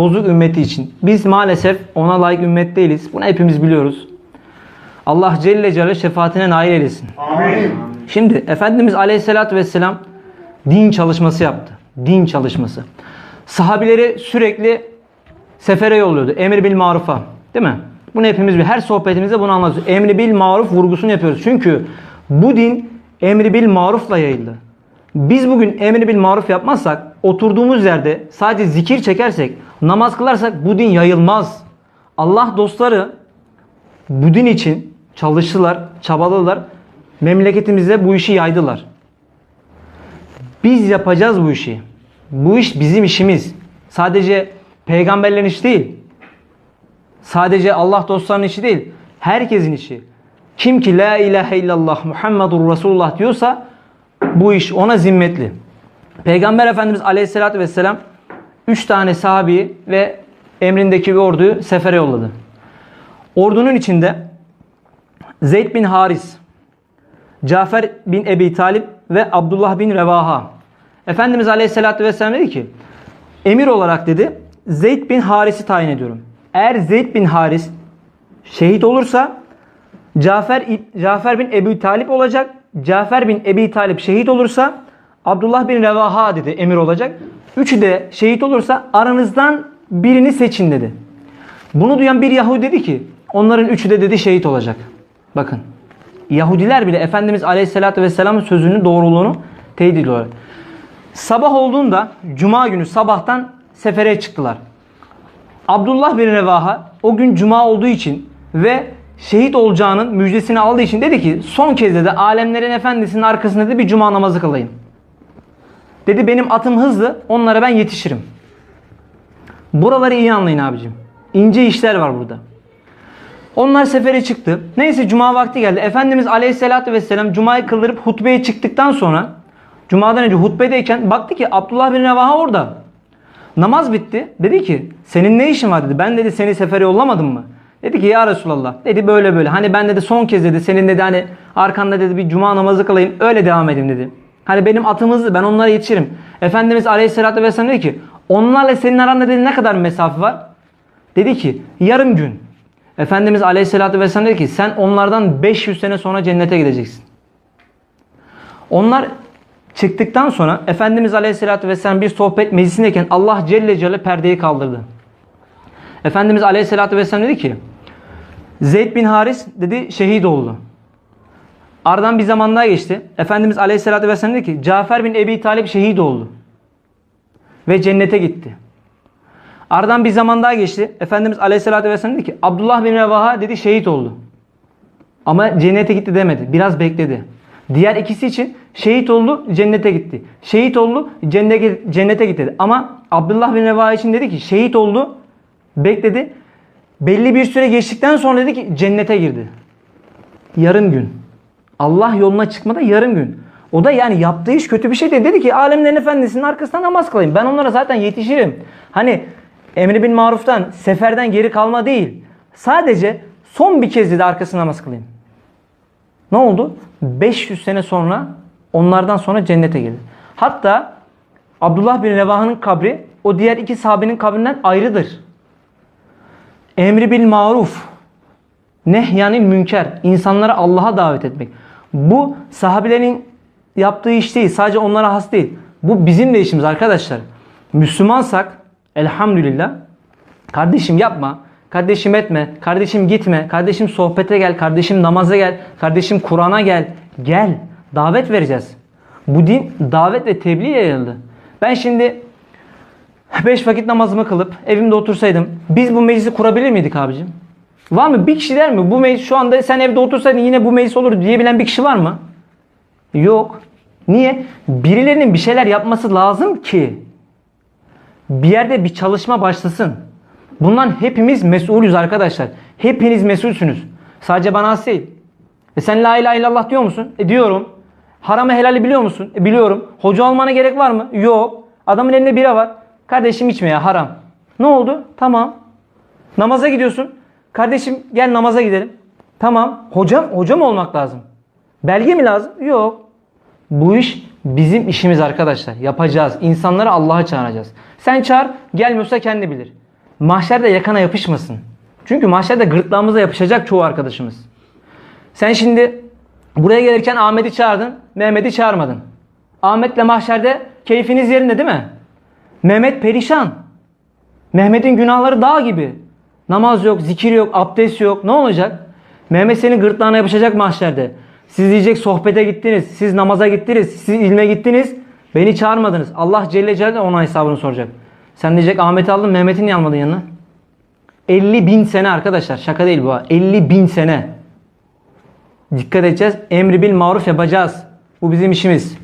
Bozuk ümmeti için. Biz maalesef ona layık ümmet değiliz. Bunu hepimiz biliyoruz. Allah Celle Celaluhu şefaatine nail eylesin. Amin. Şimdi Efendimiz Aleyhisselatü Vesselam din çalışması yaptı. Din çalışması. Sahabileri sürekli sefere yolluyordu. Emir bil marufa. Değil mi? Bunu hepimiz bir her sohbetimizde bunu anlatıyoruz. Emri bil maruf vurgusunu yapıyoruz. Çünkü bu din emri bil marufla yayıldı. Biz bugün emri bil maruf yapmazsak, oturduğumuz yerde sadece zikir çekersek, namaz kılarsak bu din yayılmaz. Allah dostları bu din için çalıştılar, çabaladılar. Memleketimizde bu işi yaydılar. Biz yapacağız bu işi. Bu iş bizim işimiz. Sadece peygamberlerin işi değil. Sadece Allah dostlarının işi değil. Herkesin işi. Kim ki la ilahe illallah Muhammedur Resulullah diyorsa bu iş ona zimmetli. Peygamber Efendimiz Aleyhisselatü Vesselam 3 tane sahabeyi ve emrindeki bir orduyu sefere yolladı. Ordunun içinde Zeyd bin Haris, Cafer bin Ebi Talip ve Abdullah bin Revaha. Efendimiz Aleyhisselatü Vesselam dedi ki emir olarak dedi Zeyd bin Haris'i tayin ediyorum. Eğer Zeyd bin Haris şehit olursa Cafer, Cafer bin Ebu Talip olacak. Cafer bin Ebi Talip şehit olursa Abdullah bin Revaha dedi emir olacak. Üçü de şehit olursa aranızdan birini seçin dedi. Bunu duyan bir Yahudi dedi ki onların üçü de dedi şehit olacak. Bakın Yahudiler bile Efendimiz Aleyhisselatü Vesselam'ın sözünün doğruluğunu teyit ediyorlar. Sabah olduğunda Cuma günü sabahtan sefere çıktılar. Abdullah bin Revaha o gün Cuma olduğu için ve şehit olacağının müjdesini aldığı için dedi ki son kez dedi alemlerin efendisinin arkasında dedi bir Cuma namazı kılayım. Dedi benim atım hızlı onlara ben yetişirim. Buraları iyi anlayın abicim. İnce işler var burada. Onlar sefere çıktı. Neyse cuma vakti geldi. Efendimiz Aleyhisselatü Vesselam cumayı kıldırıp hutbeye çıktıktan sonra cumadan önce hutbedeyken baktı ki Abdullah bin Revaha orada. Namaz bitti. Dedi ki senin ne işin var dedi. Ben dedi seni sefere yollamadım mı? Dedi ki ya Resulallah. Dedi böyle böyle. Hani ben dedi son kez dedi senin dedi hani arkanda dedi bir cuma namazı kılayım öyle devam edeyim dedi. Hani benim atım hızlı ben onlara yetişirim. Efendimiz Aleyhisselatü Vesselam dedi ki onlarla senin aranda dedi ne kadar mesafe var? Dedi ki yarım gün. Efendimiz Aleyhisselatü Vesselam dedi ki sen onlardan 500 sene sonra cennete gideceksin. Onlar çıktıktan sonra Efendimiz Aleyhisselatü Vesselam bir sohbet meclisindeyken Allah Celle Celle perdeyi kaldırdı. Efendimiz Aleyhisselatü Vesselam dedi ki Zeyd bin Haris dedi şehit oldu. Aradan bir zaman daha geçti. Efendimiz Aleyhisselatü Vesselam dedi ki Cafer bin Ebi Talip şehit oldu. Ve cennete gitti. Aradan bir zaman daha geçti. Efendimiz Aleyhisselatü Vesselam dedi ki Abdullah bin Revaha dedi şehit oldu. Ama cennete gitti demedi. Biraz bekledi. Diğer ikisi için şehit oldu cennete gitti. Şehit oldu cennete, cennete gitti. Ama Abdullah bin Revaha için dedi ki şehit oldu bekledi. Belli bir süre geçtikten sonra dedi ki cennete girdi. Yarım gün. Allah yoluna çıkmada yarım gün. O da yani yaptığı iş kötü bir şey değil. Dedi ki alemlerin efendisinin arkasından namaz kılayım. Ben onlara zaten yetişirim. Hani emri bin maruftan, seferden geri kalma değil. Sadece son bir kez dedi arkasına namaz kılayım. Ne oldu? 500 sene sonra onlardan sonra cennete girdi. Hatta Abdullah bin Revaha'nın kabri o diğer iki sahabenin kabrinden ayrıdır. Emri bil maruf, nehyanil münker, insanları Allah'a davet etmek. Bu sahabelerin yaptığı iş değil, sadece onlara has değil. Bu bizim de işimiz arkadaşlar. Müslümansak elhamdülillah kardeşim yapma, kardeşim etme, kardeşim gitme, kardeşim sohbete gel, kardeşim namaza gel, kardeşim Kur'an'a gel. Gel, davet vereceğiz. Bu din davet ve tebliğ yayıldı. Ben şimdi Beş vakit namazımı kılıp evimde otursaydım biz bu meclisi kurabilir miydik abicim? Var mı? Bir kişi der mi? Bu meclis şu anda sen evde otursaydın yine bu meclis olur diyebilen bir kişi var mı? Yok. Niye? Birilerinin bir şeyler yapması lazım ki bir yerde bir çalışma başlasın. Bundan hepimiz mesulüz arkadaşlar. Hepiniz mesulsünüz. Sadece bana has değil. E sen la ilahe illallah diyor musun? E diyorum. Haramı helali biliyor musun? E biliyorum. Hoca olmana gerek var mı? Yok. Adamın elinde bira var. Kardeşim içme ya haram. Ne oldu? Tamam. Namaza gidiyorsun. Kardeşim gel namaza gidelim. Tamam. Hocam, hocam olmak lazım. Belge mi lazım? Yok. Bu iş bizim işimiz arkadaşlar. Yapacağız. İnsanları Allah'a çağıracağız. Sen çağır, gelmiyorsa kendi bilir. mahşerde yakana yapışmasın. Çünkü mahşerde gırtlağımıza yapışacak çoğu arkadaşımız. Sen şimdi buraya gelirken Ahmet'i çağırdın, Mehmet'i çağırmadın. Ahmet'le mahşerde keyfiniz yerinde değil mi? Mehmet perişan. Mehmet'in günahları dağ gibi. Namaz yok, zikir yok, abdest yok. Ne olacak? Mehmet senin gırtlağına yapışacak mahşerde. Siz diyecek sohbete gittiniz, siz namaza gittiniz, siz ilme gittiniz. Beni çağırmadınız. Allah Celle Celaluhu ona hesabını soracak. Sen diyecek Ahmet'i aldın, Mehmet'i niye almadın yanına? 50 bin sene arkadaşlar. Şaka değil bu ha. 50 bin sene. Dikkat edeceğiz. Emri bil maruf yapacağız. Bu bizim işimiz.